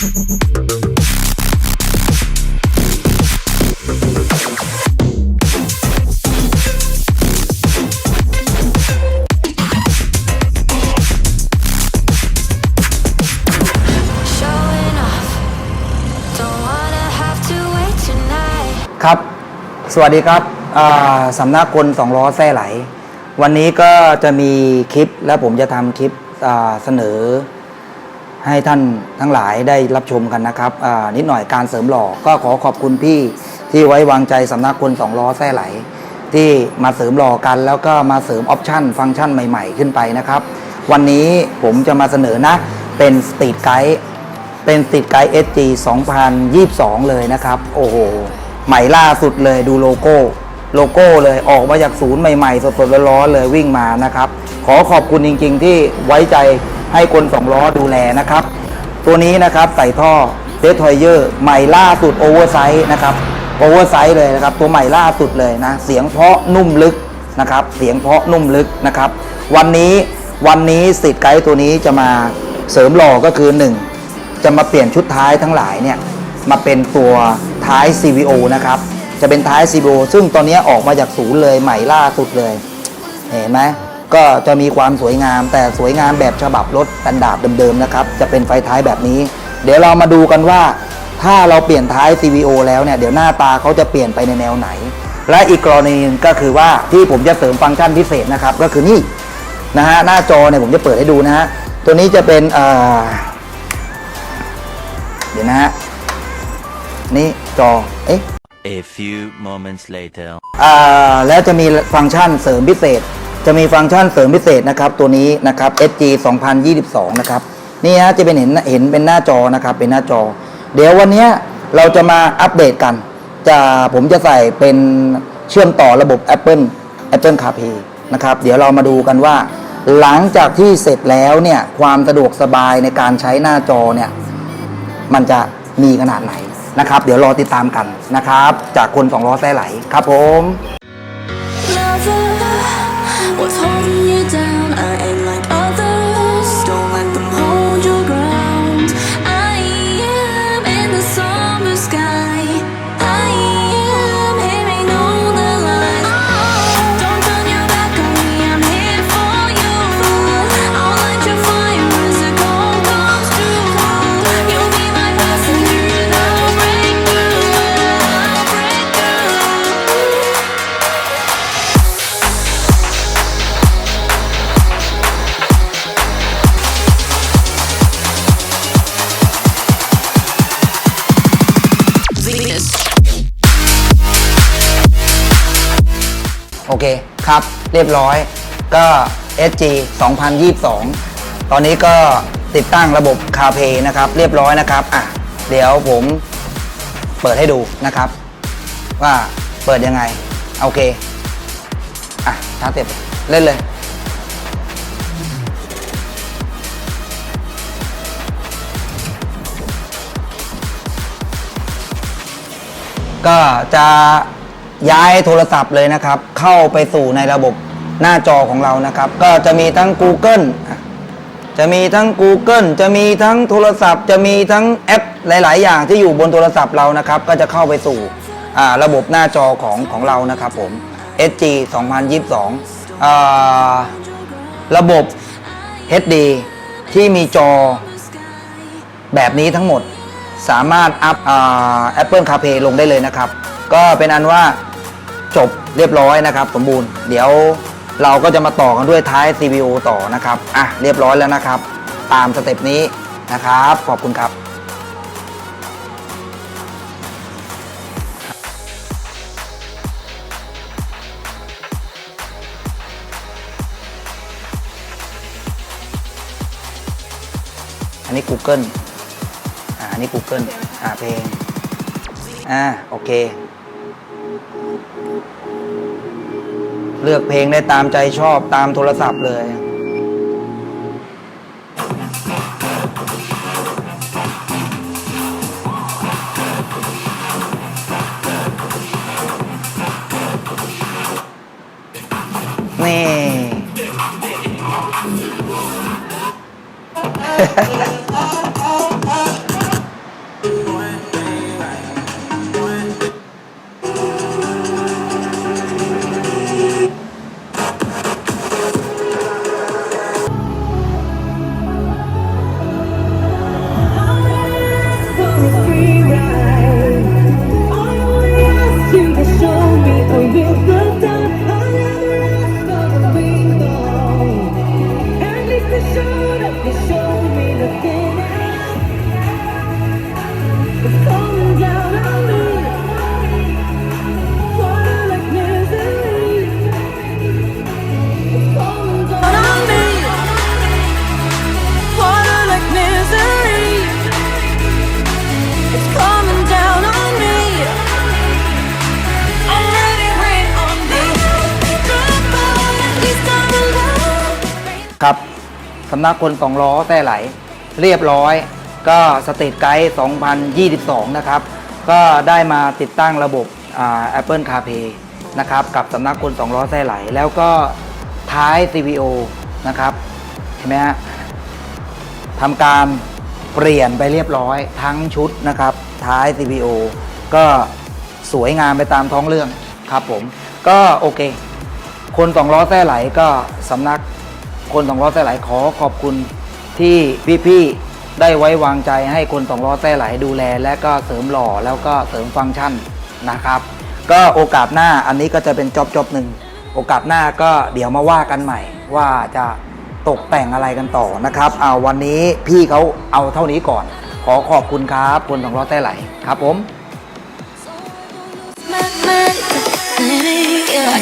ครับ สวัสดีครับสำนักคนสองล้อแท่ไหล วันนี้ก็จะมีคลิปและผมจะทำคลิปเสนอ ให้ท่านทั้งหลายได้รับชมกันนะครับนิดหน่อยการเสริมหล่อก็ขอขอบคุณพี่ที่ไว้วางใจสำนักคนสองล้อแท่ไหล ที่มาเสริมหล่อกัน แล้วก็มาเสริมออปชั่น ฟังก์ชันใหม่ๆ ขึ้นไปนะครับ วันนี้ผมจะมาเสนอนะ เป็นสตรีทไกด์เป็นสติดไกด์ SG 2022 เลยนะครับ โอ้โห ใหม่ล่าสุดเลยดูโลโก้โลโก้เลยออกมาจากศูนย์ใหม่ๆ สดๆร้อนๆเลยวิ่งมานะครับ ขอขอบคุณจริงๆ ที่ไว้ใจ ให้คนสองล้อดูแลนะครับ ตัวนี้นะครับใส่ท่อเดททอยเยอร์ใหม่ล่าสุดโอเวอร์ไซส์นะครับโอเวอร์ไซส์เลยนะครับ ตัวใหม่ล่าสุดเลยนะ เสียงเพาะนุ่มลึกนะครับ เสียงเพาะนุ่มลึกนะครับ วันนี้วันนี้สิทธิ์ไกด์ตัวนี้จะมาเสริมหล่อก็คือหนึ่งจะมาเปลี่ยนชุดท้ายทั้งหลายเนี่ยมาเป็นตัวท้าย CVO นะครับ จะเป็นท้าย CVO ซึ่งตอนนี้ออกมาจากศูนย์เลยใหม่ล่าสุดเลย เห็นไหม ก็จะมีความสวยงาม แต่สวยงามแบบฉบับรถตันดาบเดิมๆนะครับ จะเป็นไฟท้ายแบบนี้ เดี๋ยวเรามาดูกันว่า ถ้าเราเปลี่ยนท้าย CVO แล้วเนี่ยเดี๋ยวหน้าตาเขาจะเปลี่ยนไปในแนวไหน และอีกกรณีหนึงก็คือว่าที่ผมจะเสริมฟังก์ชันพิเศษนะครับ ก็คือนี่นะฮะหน้าจอเนี่ยผมจะเปิดให้ดูนะฮะตัวนี้จะเป็นเอ่อเดี๋ยวนะฮะนี่จอเอ๊ะ A few moments later. อ่าแล้วจะมีฟังก์ชันเสริมพิเศษ จะมีฟังก์ชันเสริมพิเศษนะครับตัวนี้นะครับ SG 2022 นะครับนี่ฮะจะเป็นเห็นเห็นเป็นหน้าจอนะครับเป็นหน้าจอ เดี๋ยววันนี้เราจะมาอัปเดตกัน จะผมจะใส่เป็นเชื่อมต่อระบบ Apple Apple CarPlay นะครับเดี๋ยวเรามาดูกันว่า หลังจากที่เสร็จแล้วเนี่ยความสะดวกสบายในการใช้หน้าจอเนี่ยมันจะมีขนาดไหนนะครับ เดี๋ยวรอติดตามกันนะครับ จากคนสองล้อแท้ไหลครับผม โอเคครับ เรียบร้อย ก็ SG 2022 ตอนนี้ก็ติดตั้งระบบ CarPlay นะครับ เรียบร้อยนะครับอะเดี๋ยวผมเปิดให้ดูนะครับ ว่าเปิดยังไง โอเค อะชาร์จเสร็จเล่นเลย ก็จะ ย้ายโทรศัพท์เลยนะครับ เข้าไปสู่ในระบบหน้าจอของเรานะครับ ก็จะมีทั้ง Google จะมีทั้ง Google จะมีทั้งโทรศัพท์ จะมีทั้งแอปหลาย ๆ อย่างที่อยู่บนโทรศัพท์เรานะครับ ก็จะเข้าไปสู่ระบบหน้าจอของของเรานะครับผม SG 2022อ่าระบบ HD ที่มีจอแบบนี้ทั้งหมดสามารถอัพแอปเปิลคาเพลงได้เลยนะครับ ก็เป็นอันว่า จบเรียบร้อยนะครับ สมบูรณ์เดี๋ยวเราก็จะมาต่อกันด้วยท้าย CPU ต่อนะครับอะเรียบร้อยแล้วนะครับ ตามสเต็ปนี้นะครับ ขอบคุณครับอันนี้ Google อ่าอันนี้ Google อ่าเพลง อ่า โอเค เลือกเพลงได้ตามใจชอบตามโทรศัพท์เลย นี่ ครับสำนักคนสองล้อแท้ไหล เรียบร้อย ก็สเตทไกด์2022 นะครับ ก็ได้มาติดตั้งระบบอ่า Apple CarPlay นะครับ กับสำนักคนสองล้อแท้ไหล แล้วก็ท้าย CVO นะครับเห็นไหมฮะทำการเปลี่ยนไปเรียบร้อยทั้งชุดนะครับ ท้าย CPO ก็สวยงามไปตามท้องเรื่องครับผม ก็โอเค คนสองล้อแท้ไหลก็สำนัก คนสองล้อแท้ไหลขอขอบคุณที่พี่ๆได้ไว้วางใจให้คนสองล้อแท้ไหลดูแล และก็เสริมหล่อแล้วก็เสริมฟังก์ชันนะครับ ก็โอกาสหน้าอันนี้ก็จะเป็นจอบจอบหนึ่งโอกาสหน้าก็เดี๋ยวมาว่ากันใหม่ ว่าจะตกแต่งอะไรกันต่อนะครับเอาวันนี้พี่เขาเอาเท่านี้ก่อน ขอขอบคุณครับคนสองล้อแท้ไหลครับผม yeah,